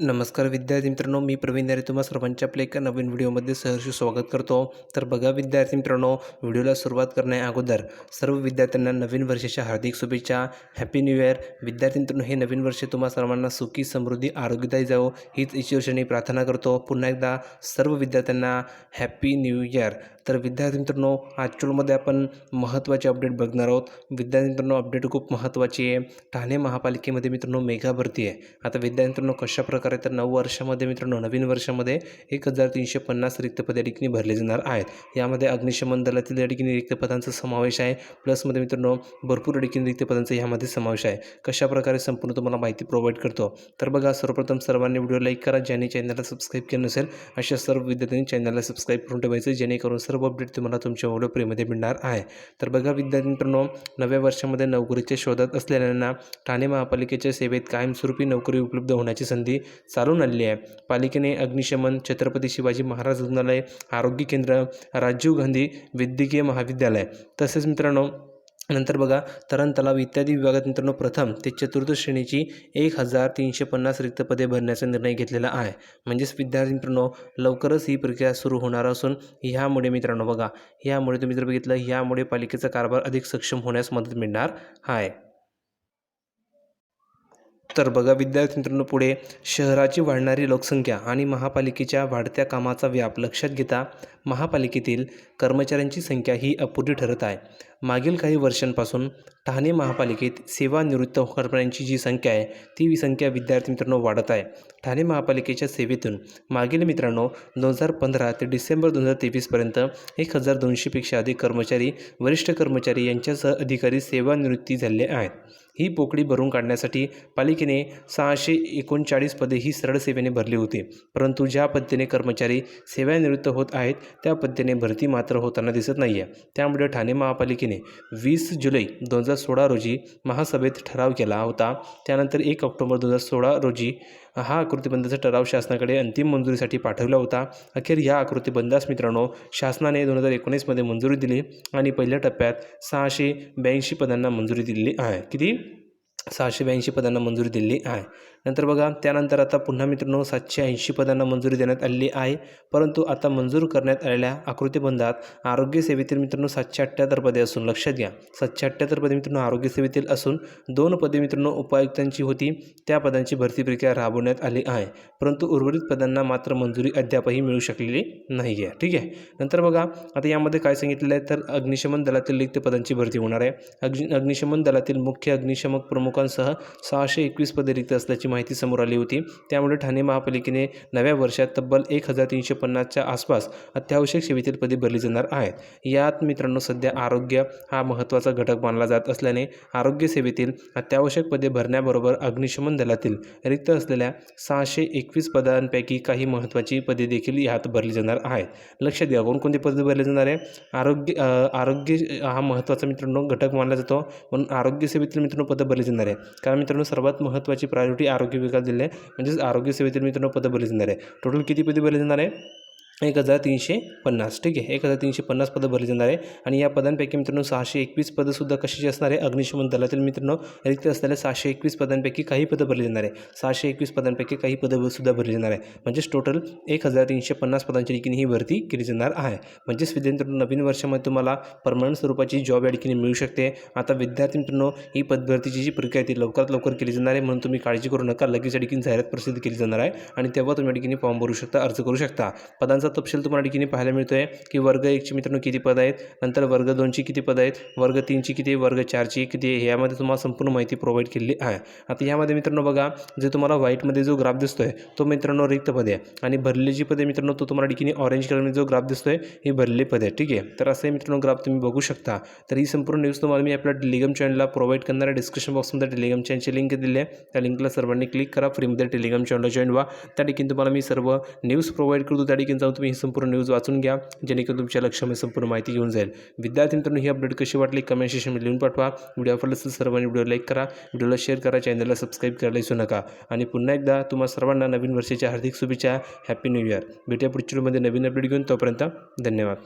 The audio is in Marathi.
नमस्कार विद्यार्थी मित्रांनो मी प्रवीण नरे तुम्हा सर्वांच्या आपल्या एका नवीन व्हिडिओमध्ये सहर्ष स्वागत करतो. तर बघा विद्यार्थी मित्रांनो व्हिडिओला सुरुवात करण्या अगोदर सर्व विद्यार्थ्यांना नवीन वर्षाच्या हार्दिक शुभेच्छा हॅपी न्यू इयर विद्यार्थी मित्रांनो हे नवीन वर्ष तुम्हा सर्वांना सुखी समृद्धी आरोग्यदायी जावो हीच ईश्वरशनी प्रार्थना करतो. पुन्हा एकदा सर्व विद्यार्थ्यांना हॅपी न्यू इयर तर विद्यार्थी मित्रांनो ॲक्च्युअलमध्ये आपण महत्त्वाचे अपडेट बघणार आहोत. विद्यार्थी मित्रांनो अपडेट खूप महत्त्वाची आहे. ठाणे महापालिकेमध्ये मित्रांनो मेगा भरती आहे. आता विद्यार्थी मित्रांनो कशा प्रकारे तर नऊ वर्षामध्ये मित्रांनो नवीन वर्षामध्ये एक हजार तीनशे पन्नास रिक्त या ठिकाणी भरले जाणार आहेत. यामध्ये अग्निशमन दलातील या ठिकाणी रिक्त पदांचा समावेश आहे. प्लसमध्ये मित्रांनो भरपूर ठिकाणी रिक्त पदांचा यामध्ये समावेश आहे. कशा प्रकारे संपूर्ण तुम्हाला माहिती प्रोव्हाइड करतो? तर बघा सर्वप्रथम सर्वांनी व्हिडिओ लाईक करा. ज्यांनी चॅनलला सबस्क्राईब केलं नसेल अशा सर्व विद्यार्थ्यांनी चॅनलला सबस्क्राईब करून ठेवायचं जेणेकरून सर्व अपडेट तुम्हाला तुमच्या व्हिडिओ प्रेमध्ये मिळणार आहे. तर बघा विद्यार्थी मित्रांनो नव्या वर्षामध्ये नोकरीच्या शोधात असलेल्यांना ठाणे महापालिकेच्या सेवेत कायमस्वरूपी नोकरी उपलब्ध होण्याची संधी चालून आलेली आहे. पालिकेने अग्निशमन छत्रपती शिवाजी महाराज रुग्णालय आरोग्य केंद्र राजीव गांधी वैद्यकीय महाविद्यालय तसेच मित्रांनो नंतर बघा तरण तलाव इत्यादी विभागात मित्रांनो प्रथम ते चतुर्थ श्रेणीची एक हजार तीनशे पन्नास रिक्त पदे भरण्याचा निर्णय घेतलेला आहे. म्हणजेच विद्यार्थी मित्रांनो लवकरच ही प्रक्रिया सुरू होणार असून ह्यामुळे मित्रांनो बघा ह्यामुळे तुम्ही जर बघितलं ह्यामुळे पालिकेचा कारभार अधिक सक्षम होण्यास मदत मिळणार आहे. तर बघा विद्यार्थी मित्रांनो पुढे शहराची वाढणारी लोकसंख्या आणि महापालिकेच्या वाढत्या कामाचा व्याप लक्षात घेता महापालिकेतील कर्मचाऱ्यांची संख्या ही अपुरी ठरत आहे. मागील काही वर्षांपासून ठाणे महापालिकेत सेवानिवृत्त करणाऱ्यांची जी संख्या आहे ती संख्या विद्यार्थी मित्रांनो वाढत आहे. ठाणे महापालिकेच्या सेवेतून मागील मित्रांनो दोन हजार पंधरा ते डिसेंबर दोन हजार तेवीसपर्यंत एक हजार दोनशेपेक्षा अधिक कर्मचारी वरिष्ठ कर्मचारी यांच्यासह अधिकारी सेवानिवृत्ती झाले आहेत. ही पोकळी भरून काढण्यासाठी पालिकेने सहाशे एकोणचाळीस पदे ही सरळ सेवेने भरली होती. परंतु ज्या पद्धतीने कर्मचारी सेवानिवृत्त होत आहेत त्या पद्धतीने भरती मात्र होताना दिसत नाही आहे त्यामुळे ठाणे महापालिकेने वीस जुलै दोन हजार सोळा रोजी महासभेत ठराव केला होता. त्यानंतर एक ऑक्टोबर दोन हजार सोळा रोजी हा आकृतीबंधाचा ठराव शासनाकडे अंतिम मंजुरीसाठी पाठवला होता. अखेर या आकृतीबंधास मित्रांनो शासनाने दोन हजार एकोणीसमध्ये मंजुरी दिली आणि पहिल्या टप्प्यात सहाशे ब्याऐंशी पदांना मंजुरी दिलेली आहे. किती? सहाशे ब्याऐंशी पदांना मंजुरी दिली आहे. नंतर बघा त्यानंतर आता पुन्हा मित्रांनो सातशे ऐंशी पदांना मंजुरी देण्यात आलेली आहे. परंतु आता मंजूर करण्यात आलेल्या आकृतीबंधात आरोग्यसेवेतील मित्रांनो सातशे अठ्ठ्याहत्तर पदे असून लक्षात घ्या सातशे अठ्ठ्याहत्तर पदे मित्रांनो आरोग्यसेवेतील असून दोन पदे मित्रांनो उपायुक्तांची होती त्या पदांची भरती प्रक्रिया राबवण्यात आली आहे. परंतु उर्वरित पदांना मात्र मंजुरी अद्यापही मिळू शकलेली नाही आहे ठीक आहे? नंतर बघा आता यामध्ये काय सांगितलेलं आहे? तर अग्निशमन दलातील रिक्त पदांची भरती होणार आहे. अग्नि अग्निशमन दलातील मुख्य अग्निशमक प्रमुख प्रमुखांसह सहाशे एकवीस पदे रिक्त असल्याची माहिती समोर आली होती. त्यामुळे ठाणे महापालिकेने नव्या वर्षात तब्बल एक हजार तीनशे पन्नासच्या आसपास अत्यावश्यक सेवेतील पदे भरली जाणार आहेत. यात मित्रांनो सध्या आरोग्य हा महत्त्वाचा घटक मानला जात असल्याने आरोग्य सेवेतील अत्यावश्यक पदे भरण्याबरोबर अग्निशमन दलातील रिक्त असलेल्या सहाशे एकवीस पदांपैकी काही महत्त्वाची पदे देखील यात भरली जाणार आहेत. लक्ष द्या कोणकोणती पदे भरली जाणार आहे? आरोग्य आरोग्य हा महत्त्वाचा मित्रांनो घटक मानला जातो. म्हणून आरोग्य सेवेतील मित्रांनो पदं भरली जाणार आहे. कारण मित्रांनो सर्वात महत्त्वाची प्रायोरिटी आरोग्य विकास दिली आहे. म्हणजेच आरोग्यसेवेतील मित्रांनो पदं भरली जाणार आहे. टोटल किती पदे भरली जाणार आहे? एक हजार तीनशे पन्नास ठीक आहे? एक हजार तीनशे पन्नास पदं भरली जाणार आहे. आणि या पदांपैकी मित्रांनो सहाशे एकवीस पदंसुद्धा कशाची असणार आहे? अग्निशमन दलातील मित्रांनो रिक्त असलेल्या सहाशे एकवीस पदांपैकी काही पदं भरली जाणार आहे. सहाशे एकवीस पदांपैकी काही पदं सुद्धा भरली जाणार आहे. म्हणजेच टोटल एक हजार तीनशे पन्नास पदांच्या ठिकाणी ही भरती केली जाणार आहे. म्हणजेच विद्यार्थी नवीन वर्षामध्ये तुम्हाला परमनंट स्वरूपाची जॉब या ठिकाणी मिळू शकते. आता विद्यार्थी मित्रांनो ही पदभरतीची जी प्रक्रिया आहे ती लवकरात लवकर केली जाणार आहे. म्हणून तुम्ही काळजी करू नका. लगेच या ठिकाणी जाहिरात प्रसिद्ध केली जाणार आहे. आणि तेव्हा तुम्ही या ठिकाणी फॉर्म भरू शकता अर्ज करू शकता. पदांचा तपशील तुम्हाला ठिकाणी पाहायला मिळतो आहे की वर्ग एकची मित्रांनो किती पद आहेत? नंतर वर्ग दोनची किती पद आहेत? वर्ग तीनची किती वर्ग चारची किती आहे? यामध्ये तुम्हाला संपूर्ण माहिती प्रोव्हाइड केलेली आहे. आता यामध्ये मित्रांनो बघा जे तुम्हाला व्हाईटमध्ये जो ग्राफ दिसतो आहे तो मित्रांनो रिक्त पदे आहे. आणि भरलेली जी पदे मित्रांनो तो तुम्हाला ठिकाणी ऑरेंज कलरमध्ये जो ग्राफ दिसतो आहे ही भरलेली पदे आहे ठीक आहे? तर असे मित्रांनो ग्राफ तुम्ही बघू शकता. तर ही संपूर्ण न्यूज तुम्हाला मी आपल्या टेलिग्राम चॅनलला प्रोव्हाइड करणाऱ्या डिस्क्रिप्शन बॉक्समध्ये टेलिग्राम चॅनलची लिंक दिली आहे. त्या लिंकला सर्वांनी क्लिक करा. फ्रीमध्ये टेलिग्राम चॅनलला जॉईन व्हा. त्या ठिकाणी तुम्हाला मी सर्व न्यूज प्रोव्हाइड करतो. त्या ठिकाणी जाऊन तुम्ही ही संपूर्ण न्यूज वाचून घ्या जेणेकरून तुमच्या लक्षामध्ये संपूर्ण माहिती घेऊन जाईल. विद्यार्थी मित्रांनो ही अपडेट कशी वाटली कमेंट सेशनमध्ये लिहून पाठवा. व्हिडिओ आवडला असेल सर्वांनी व्हिडिओ लाईक करा. व्हिडिओला शेअर करा. चॅनलला सबस्क्राईब करायला विसरू नका. आणि पुन्हा एकदा तुम्हा सर्वांना नवीन वर्षाच्या हार्दिक शुभेच्छा. हॅपी न्यू इयर भेटूया पुढच्या नवीन अपडेट घेऊन. तोपर्यंत धन्यवाद.